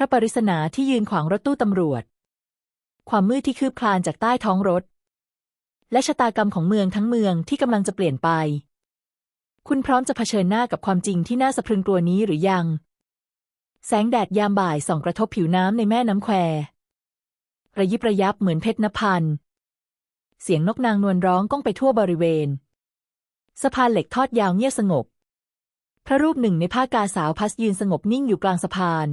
ระปริศนาที่ยืนขวางรถตู้ตำรวจ ความมืดที่คืบคลานจากใต้ท้องรถ และชะตากรรมของเมืองทั้งเมืองที่กำลังจะเปลี่ยนไป คุณพร้อมจะเผชิญหน้ากับความจริงที่น่าสะพรึงกลัวนี้หรือยัง แสงแดดยามบ่ายส่องกระทบผิวน้ำในแม่น้ำแคว ระยิบระยับเหมือนเพชรนพัน เสียงนกนางนวลร้องก้องไปทั่วบริเวณ สะพานเหล็กทอดยาวเงียบสงบ พระรูปหนึ่งในผ้ากาสาวพัสยืนสงบนิ่งอยู่กลางสะพาน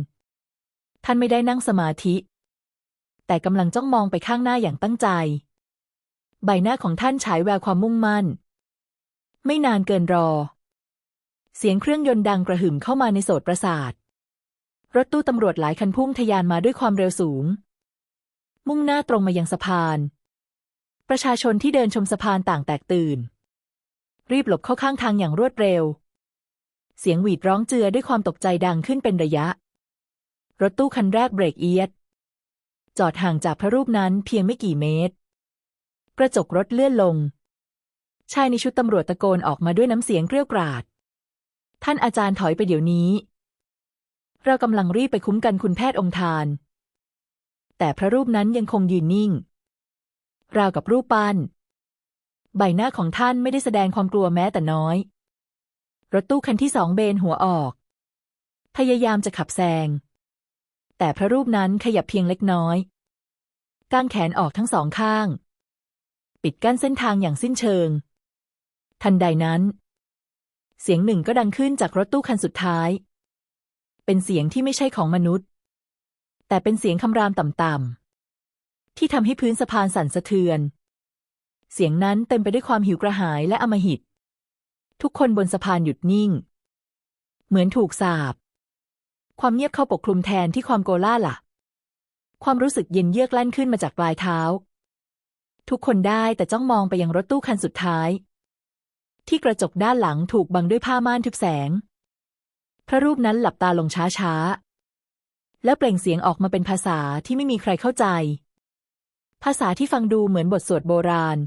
ท่านไม่ได้นั่งสมาธิ แต่กำลังจ้องมองไปข้างหน้าอย่างตั้งใจ ใบหน้าของท่านฉายแววความมุ่งมั่น ไม่นานเกินรอ เสียงเครื่องยนต์ดังกระหึ่มเข้ามาในโสตประสาท รถตู้ตำรวจหลายคันพุ่งทะยานมาด้วยความเร็วสูง มุ่งหน้าตรงมายังสะพาน ประชาชนที่เดินชมสะพานต่างแตกตื่น รีบหลบเข้าข้างทางอย่างรวดเร็วเสียงหวีดร้องเจือด้วยความตกใจดังขึ้นเป็นระยะ รถตู้คันแรกเบรกเอียด จอดห่างจากพระรูปนั้นเพียงไม่กี่เมตร กระจกรถเลื่อนลง ชายในชุดตำรวจตะโกนออกมาด้วยน้ำเสียงเกรี้ยวกราด ท่านอาจารย์ถอยไปเดี๋ยวนี้ เรากำลังรีบไปคุ้มกันคุณแพทย์องค์ทาน แต่พระรูปนั้นยังคงยืนนิ่ง ราวกับรูปปั้น ใบหน้าของท่านไม่ได้แสดงความกลัวแม้แต่น้อย รถตู้คันที่สองเบนหัวออก พยายามจะขับแซง แต่พระรูปนั้นขยับเพียงเล็กน้อยกางแขนออกทั้งสองข้าง ปิดกั้นเส้นทางอย่างสิ้นเชิง ทันใดนั้น เสียงหนึ่งก็ดังขึ้นจากรถตู้คันสุดท้าย เป็นเสียงที่ไม่ใช่ของมนุษย์ แต่เป็นเสียงคำรามต่ำๆที่ทำให้พื้นสะพานสั่นสะเทือน เสียงนั้นเต็มไปด้วยความหิวกระหายและอำมหิต ทุกคนบนสะพานหยุดนิ่ง เหมือนถูกสาบ ความเงียบเข้าปกคลุมแทนที่ความโกล่าล่ะความรู้สึกเย็นเยือกลั่นขึ้นมาจากปลายเท้า ทุกคนได้แต่จ้องมองไปยังรถตู้คันสุดท้าย ที่กระจกด้านหลังถูกบังด้วยผ้าม่านทึบแสง พระรูปนั้นหลับตาลงช้าๆ แล้วเปล่งเสียงออกมาเป็นภาษาที่ไม่มีใครเข้าใจ ภาษาที่ฟังดูเหมือนบทสวดโบราณ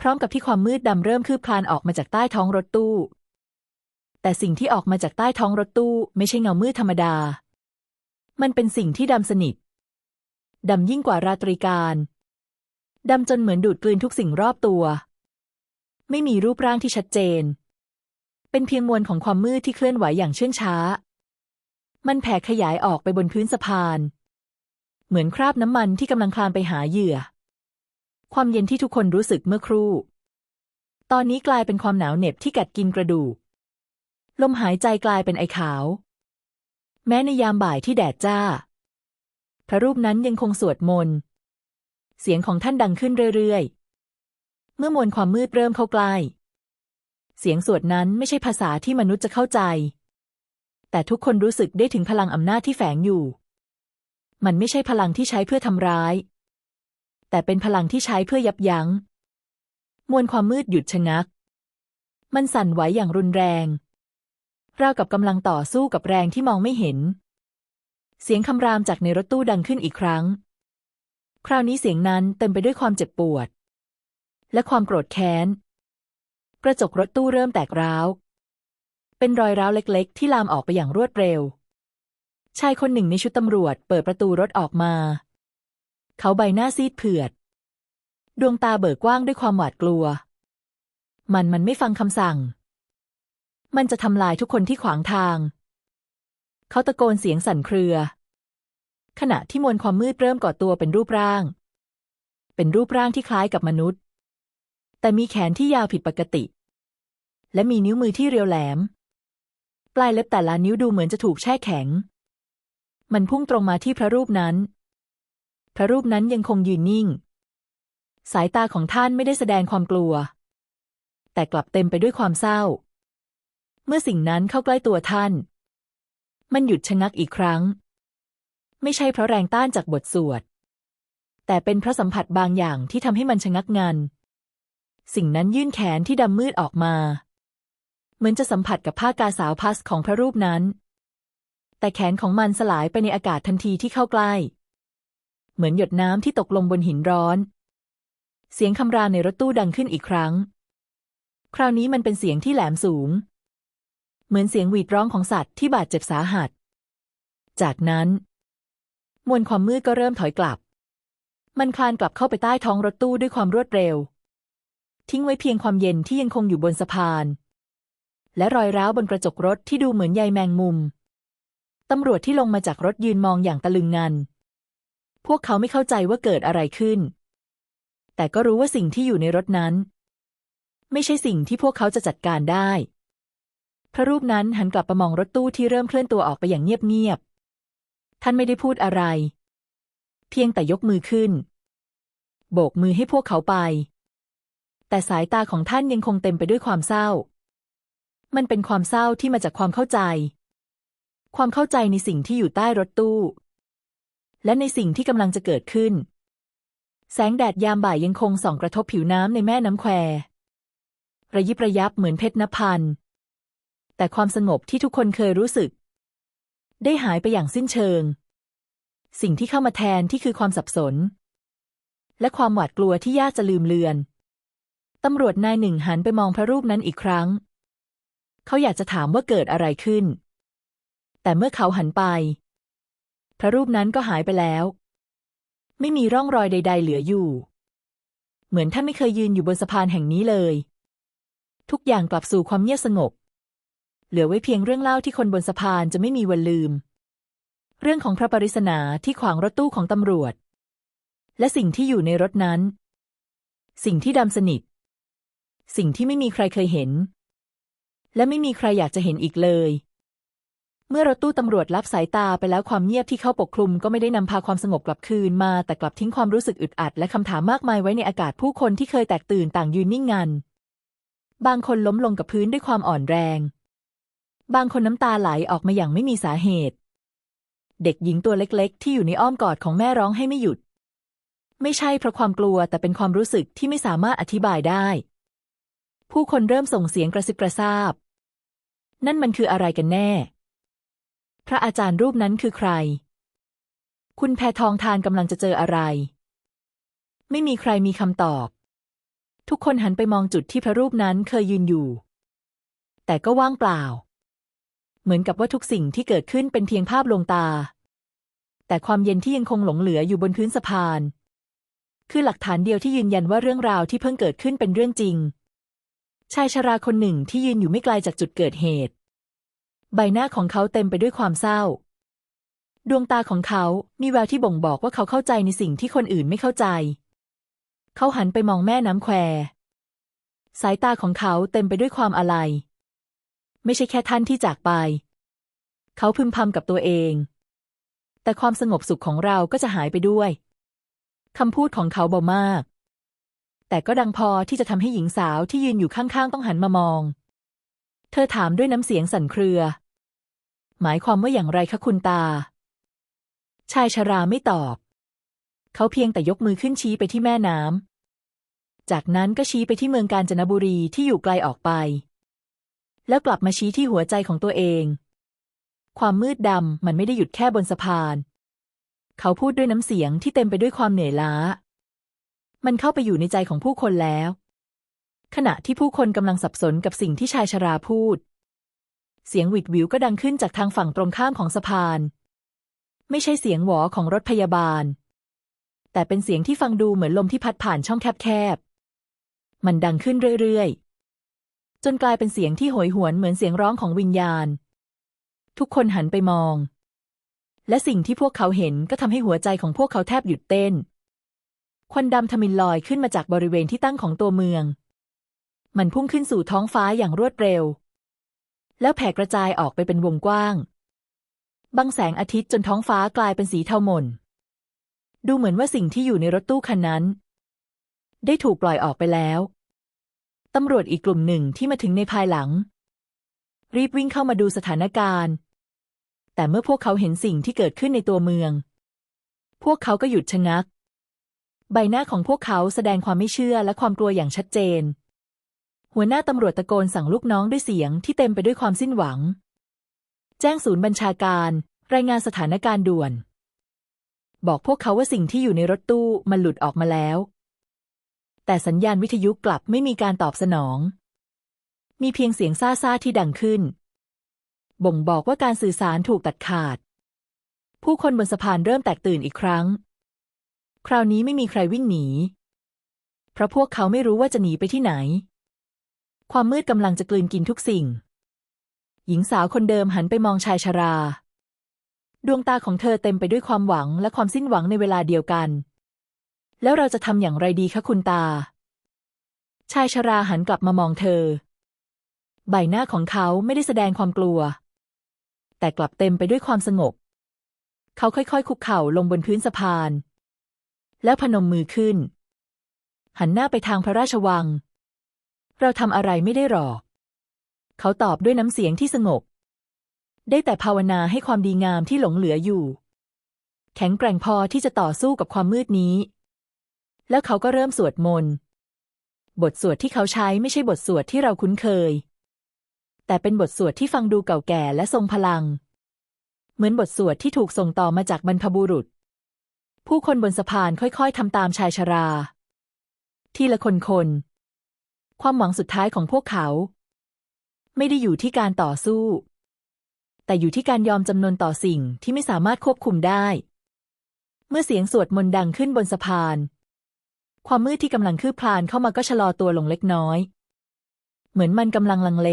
พร้อมกับที่ความมืดดำเริ่มคืบคลานออกมาจากใต้ท้องรถตู้ แต่สิ่งที่ออกมาจากใต้ท้องรถตู้ไม่ใช่เงามืดธรรมดา มันเป็นสิ่งที่ดำสนิท ดำยิ่งกว่าราตรีการ ดำจนเหมือนดูดกลืนทุกสิ่งรอบตัว ไม่มีรูปร่างที่ชัดเจน เป็นเพียงมวลของความมืดที่เคลื่อนไหวอย่างเชื่องช้า มันแผ่ขยายออกไปบนพื้นสะพาน เหมือนคราบน้ำมันที่กำลังคลานไปหาเหยื่อ ความเย็นที่ทุกคนรู้สึกเมื่อครู่ ตอนนี้กลายเป็นความหนาวเหน็บที่กัดกินกระดูก ลมหายใจกลายเป็นไอขาว แม้ในยามบ่ายที่แดดจ้า พระรูปนั้นยังคงสวดมนต์ เสียงของท่านดังขึ้นเรื่อยๆ เมื่อมวลความมืดเริ่มเข้าใกล้ เสียงสวดนั้นไม่ใช่ภาษาที่มนุษย์จะเข้าใจ แต่ทุกคนรู้สึกได้ถึงพลังอำนาจที่แฝงอยู่ มันไม่ใช่พลังที่ใช้เพื่อทำร้าย แต่เป็นพลังที่ใช้เพื่อยับยัง้ง มวลความมืดหยุดชะงัก มันสั่นไหวอย่างรุนแรง ราวกับกำลังต่อสู้กับแรงที่มองไม่เห็น เสียงคำรามจากในรถตู้ดังขึ้นอีกครั้ง คราวนี้เสียงนั้นเต็มไปด้วยความเจ็บปวด และความโกรธแค้น กระจกรถตู้เริ่มแตกร้าว เป็นรอยร้าวเล็กๆ ที่ลามออกไปอย่างรวดเร็ว ชายคนหนึ่งในชุดตำรวจเปิดประตูรถออกมา เขาใบหน้าซีดเผือด ดวงตาเบิกกว้างด้วยความหวาดกลัว มันมันไม่ฟังคำสั่ง มันจะทำลายทุกคนที่ขวางทาง เขาตะโกนเสียงสั่นเครือ ขณะที่มวลความมืดเริ่มก่อตัวเป็นรูปร่าง เป็นรูปร่างที่คล้ายกับมนุษย์ แต่มีแขนที่ยาวผิดปกติ และมีนิ้วมือที่เรียวแหลม ปลายเล็บแต่ละนิ้วดูเหมือนจะถูกแช่แข็ง มันพุ่งตรงมาที่พระรูปนั้น พระรูปนั้นยังคงยืนนิ่ง สายตาของท่านไม่ได้แสดงความกลัว แต่กลับเต็มไปด้วยความเศร้า มื่อสิ่งนั้นเข้าใกล้ตัวท่าน มันหยุดชะงักอีกครั้ง ไม่ใช่เพราะแรงต้านจากบทสวด แต่เป็นเพราะสัมผัสบางอย่างที่ทำให้มันชะงักงัน สิ่งนั้นยื่นแขนที่ดำมืดออกมา เหมือนจะสัมผัสกับผ้ากาสาวพัสของพระรูปนั้น แต่แขนของมันสลายไปในอากาศทันทีที่เข้าใกล้ เหมือนหยดน้ำที่ตกลงบนหินร้อน เสียงคำรามในรถตู้ดังขึ้นอีกครั้ง คราวนี้มันเป็นเสียงที่แหลมสูง เหมือนเสียงหวีดร้องของสัตว์ที่บาดเจ็บสาหัส จากนั้น มวลความมืดก็เริ่มถอยกลับ มันคลานกลับเข้าไปใต้ท้องรถตู้ด้วยความรวดเร็ว ทิ้งไว้เพียงความเย็นที่ยังคงอยู่บนสะพาน และรอยร้าวบนกระจกรถที่ดูเหมือนใยแมงมุมตำรวจที่ลงมาจากรถยืนมองอย่างตะลึงงัน พวกเขาไม่เข้าใจว่าเกิดอะไรขึ้น แต่ก็รู้ว่าสิ่งที่อยู่ในรถนั้น ไม่ใช่สิ่งที่พวกเขาจะจัดการได้ พระรูปนั้นหันกลับมามองรถตู้ที่เริ่มเคลื่อนตัวออกไปอย่างเงียบๆ ท่านไม่ได้พูดอะไร เพียงแต่ยกมือขึ้น โบกมือให้พวกเขาไป แต่สายตาของท่านยังคงเต็มไปด้วยความเศร้า มันเป็นความเศร้าที่มาจากความเข้าใจ ความเข้าใจในสิ่งที่อยู่ใต้รถตู้ และในสิ่งที่กำลังจะเกิดขึ้น แสงแดดยามบ่ายยังคงส่องกระทบผิวน้ำในแม่น้ำแควระยิบระยับเหมือนเพชรนพันธ์ แต่ความสงบที่ทุกคนเคยรู้สึก ได้หายไปอย่างสิ้นเชิง สิ่งที่เข้ามาแทนที่คือความสับสน และความหวาดกลัวที่ยากจะลืมเลือน ตำรวจนายหนึ่งหันไปมองพระรูปนั้นอีกครั้ง เขาอยากจะถามว่าเกิดอะไรขึ้น แต่เมื่อเขาหันไป พระรูปนั้นก็หายไปแล้ว ไม่มีร่องรอยใด ๆ เหลืออยู่ เหมือนท่านไม่เคยยืนอยู่บนสะพานแห่งนี้เลย ทุกอย่างกลับสู่ความเงียบสงบ เหลือไว้เพียงเรื่องเล่าที่คนบนสะพานจะไม่มีวันลืม เรื่องของพระปริศนาที่ขวางรถตู้ของตำรวจ และสิ่งที่อยู่ในรถนั้น สิ่งที่ดำสนิท สิ่งที่ไม่มีใครเคยเห็น และไม่มีใครอยากจะเห็นอีกเลย เมื่อรถตู้ตำรวจลับสายตาไปแล้วความเงียบที่เข้าปกคลุมก็ไม่ได้นำพาความสงบกลับคืนมาแต่กลับทิ้งความรู้สึกอึดอัดและคำถามมากมายไว้ในอากาศผู้คนที่เคยแตกตื่นต่างยืนนิ่งงันบางคนล้มลงกับพื้นด้วยความอ่อนแรง บางคนน้ำตาไหลออกมาอย่างไม่มีสาเหตุ เด็กหญิงตัวเล็กๆ ที่อยู่ในอ้อมกอดของแม่ร้องให้ไม่หยุด ไม่ใช่เพราะความกลัวแต่เป็นความรู้สึกที่ไม่สามารถอธิบายได้ ผู้คนเริ่มส่งเสียงกระซิบกระซาบ นั่นมันคืออะไรกันแน่ พระอาจารย์รูปนั้นคือใคร คุณแพทองทานกำลังจะเจออะไร ไม่มีใครมีคำตอบ ทุกคนหันไปมองจุดที่พระรูปนั้นเคยยืนอยู่ แต่ก็ว่างเปล่า เหมือนกับว่าทุกสิ่งที่เกิดขึ้นเป็นเพียงภาพลวงตา แต่ความเย็นที่ยังคงหลงเหลืออยู่บนพื้นสะพาน คือหลักฐานเดียวที่ยืนยันว่าเรื่องราวที่เพิ่งเกิดขึ้นเป็นเรื่องจริง ชายชราคนหนึ่งที่ยืนอยู่ไม่ไกลจากจุดเกิดเหตุ ใบหน้าของเขาเต็มไปด้วยความเศร้า ดวงตาของเขามีแววที่บ่งบอกว่าเขาเข้าใจในสิ่งที่คนอื่นไม่เข้าใจ เขาหันไปมองแม่น้ำแคว สายตาของเขาเต็มไปด้วยความอาลัย ไม่ใช่แค่ท่านที่จากไป เขาพึมพำกับตัวเอง แต่ความสงบสุขของเราก็จะหายไปด้วยคำพูดของเขาเบามาก แต่ก็ดังพอที่จะทำให้หญิงสาวที่ยืนอยู่ข้างๆ ต้องหันมามอง เธอถามด้วยน้ำเสียงสั่นเครือ หมายความว่าอย่างไรคะคุณตา ชายชราไม่ตอบ เขาเพียงแต่ยกมือขึ้นชี้ไปที่แม่น้ำจากนั้นก็ชี้ไปที่เมืองกาญจนบุรีที่อยู่ไกลออกไป แล้วกลับมาชี้ที่หัวใจของตัวเอง ความมืดดำมันไม่ได้หยุดแค่บนสะพาน เขาพูดด้วยน้ำเสียงที่เต็มไปด้วยความเหนื่อยล้า มันเข้าไปอยู่ในใจของผู้คนแล้ว ขณะที่ผู้คนกำลังสับสนกับสิ่งที่ชายชราพูด เสียงหวิดวิวก็ดังขึ้นจากทางฝั่งตรงข้ามของสะพาน ไม่ใช่เสียงหวอของรถพยาบาล แต่เป็นเสียงที่ฟังดูเหมือนลมที่พัดผ่านช่องแคบๆมันดังขึ้นเรื่อยๆ จนกลายเป็นเสียงที่โหยหวนเหมือนเสียงร้องของวิญญาณ ทุกคนหันไปมอง และสิ่งที่พวกเขาเห็นก็ทำให้หัวใจของพวกเขาแทบหยุดเต้น ควันดำทมินลอยขึ้นมาจากบริเวณที่ตั้งของตัวเมือง มันพุ่งขึ้นสู่ท้องฟ้าอย่างรวดเร็ว แล้วแผ่กระจายออกไปเป็นวงกว้างบังแสงอาทิตย์จนท้องฟ้ากลายเป็นสีเทาหม่น ดูเหมือนว่าสิ่งที่อยู่ในรถตู้คันนั้น ได้ถูกปล่อยออกไปแล้ว ตำรวจอีกกลุ่มหนึ่งที่มาถึงในภายหลัง รีบวิ่งเข้ามาดูสถานการณ์ แต่เมื่อพวกเขาเห็นสิ่งที่เกิดขึ้นในตัวเมือง พวกเขาก็หยุดชะงัก ใบหน้าของพวกเขาแสดงความไม่เชื่อและความกลัวอย่างชัดเจน หัวหน้าตำรวจตะโกนสั่งลูกน้องด้วยเสียงที่เต็มไปด้วยความสิ้นหวัง แจ้งศูนย์บัญชาการ รายงานสถานการณ์ด่วน บอกพวกเขาว่าสิ่งที่อยู่ในรถตู้มันหลุดออกมาแล้ว แต่สัญญาณวิทยุกลับไม่มีการตอบสนอง มีเพียงเสียงซ่าๆที่ดังขึ้น บ่งบอกว่าการสื่อสารถูกตัดขาด ผู้คนบนสะพานเริ่มแตกตื่นอีกครั้ง คราวนี้ไม่มีใครวิ่งหนี เพราะพวกเขาไม่รู้ว่าจะหนีไปที่ไหน ความมืดกำลังจะกลืนกินทุกสิ่ง หญิงสาวคนเดิมหันไปมองชายชรา ดวงตาของเธอเต็มไปด้วยความหวังและความสิ้นหวังในเวลาเดียวกัน แล้วเราจะทำอย่างไรดีคะคุณตา ชายชราหันกลับมามองเธอ ใบหน้าของเขาไม่ได้แสดงความกลัว แต่กลับเต็มไปด้วยความสงบ เขาค่อยๆ คุกเข่าลงบนพื้นสะพาน แล้วพนมมือขึ้น หันหน้าไปทางพระราชวัง เราทำอะไรไม่ได้หรอก เขาตอบด้วยน้ำเสียงที่สงบ ได้แต่ภาวนาให้ความดีงามที่หลงเหลืออยู่ แข็งแกร่งพอที่จะต่อสู้กับความมืดนี้ แล้วเขาก็เริ่มสวดมนต์บทสวดที่เขาใช้ไม่ใช่บทสวดที่เราคุ้นเคย แต่เป็นบทสวดที่ฟังดูเก่าแก่และทรงพลัง เหมือนบทสวดที่ถูกส่งต่อมาจากบรรพบุรุษ ผู้คนบนสะพานค่อยๆทำตามชายชรา ทีละคนคน ความหวังสุดท้ายของพวกเขา ไม่ได้อยู่ที่การต่อสู้ แต่อยู่ที่การยอมจำนนต่อสิ่งที่ไม่สามารถควบคุมได้ เมื่อเสียงสวดมนต์ดังขึ้นบนสะพาน ความมืดที่กำลังคืบคลานเข้ามาก็ชะลอตัวลงเล็กน้อย เหมือนมันกำลังลังเล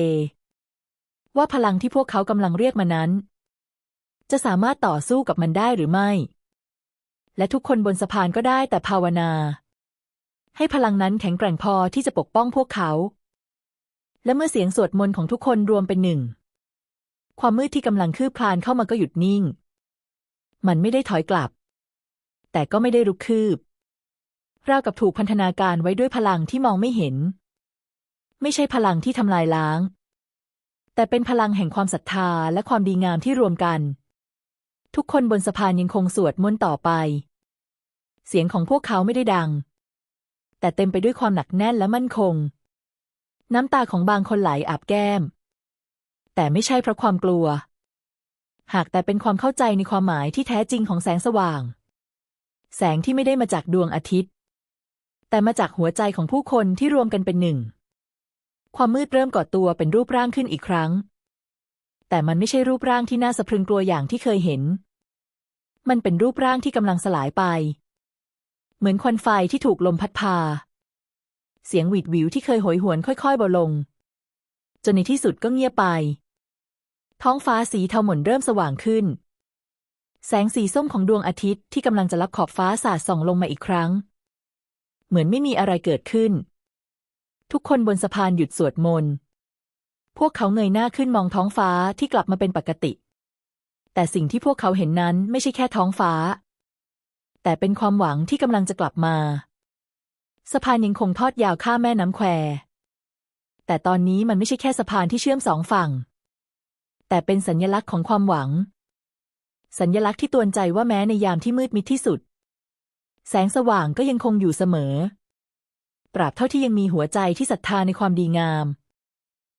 ว่าพลังที่พวกเขากำลังเรียกมานั้น จะสามารถต่อสู้กับมันได้หรือไม่ และทุกคนบนสะพานก็ได้แต่ภาวนา ให้พลังนั้นแข็งแกร่งพอที่จะปกป้องพวกเขา และเมื่อเสียงสวดมนต์ของทุกคนรวมเป็นหนึ่ง ความมืดที่กำลังคืบคลานเข้ามาก็หยุดนิ่ง มันไม่ได้ถอยกลับ แต่ก็ไม่ได้รุกคืบ ราวกับถูกพันธนาการไว้ด้วยพลังที่มองไม่เห็น ไม่ใช่พลังที่ทำลายล้าง แต่เป็นพลังแห่งความศรัทธาและความดีงามที่รวมกัน ทุกคนบนสะพานยังคงสวดมนต์ต่อไป เสียงของพวกเขาไม่ได้ดัง แต่เต็มไปด้วยความหนักแน่นและมั่นคง น้ำตาของบางคนไหลอาบแก้ม แต่ไม่ใช่เพราะความกลัว หากแต่เป็นความเข้าใจในความหมายที่แท้จริงของแสงสว่างแสงที่ไม่ได้มาจากดวงอาทิตย์ แต่มาจากหัวใจของผู้คนที่รวมกันเป็นหนึ่ง ความมืดเริ่มก่อตัวเป็นรูปร่างขึ้นอีกครั้ง แต่มันไม่ใช่รูปร่างที่น่าสะพรึงกลัวอย่างที่เคยเห็น มันเป็นรูปร่างที่กำลังสลายไป เหมือนควันไฟที่ถูกลมพัดพา เสียงหวีดหวิวที่เคยโหยหวนค่อยๆเบาลง จนในที่สุดก็เงียบไป ท้องฟ้าสีเทาหม่นเริ่มสว่างขึ้น แสงสีส้มของดวงอาทิตย์ที่กำลังจะลับขอบฟ้าสาดส่องลงมาอีกครั้ง เหมือนไม่มีอะไรเกิดขึ้น ทุกคนบนสะพานหยุดสวดมนต์ พวกเขาเงยหน้าขึ้นมองท้องฟ้าที่กลับมาเป็นปกติ แต่สิ่งที่พวกเขาเห็นนั้นไม่ใช่แค่ท้องฟ้า แต่เป็นความหวังที่กำลังจะกลับมา สะพานยังคงทอดยาวข้ามแม่น้ำแคว แต่ตอนนี้มันไม่ใช่แค่สะพานที่เชื่อมสองฝั่ง แต่เป็นสัญลักษณ์ของความหวัง สัญลักษณ์ที่ตวนใจว่าแม้ในยามที่มืดมิดที่สุด แสงสว่างก็ยังคงอยู่เสมอตราบเท่าที่ยังมีหัวใจที่ศรัทธาในความดีงาม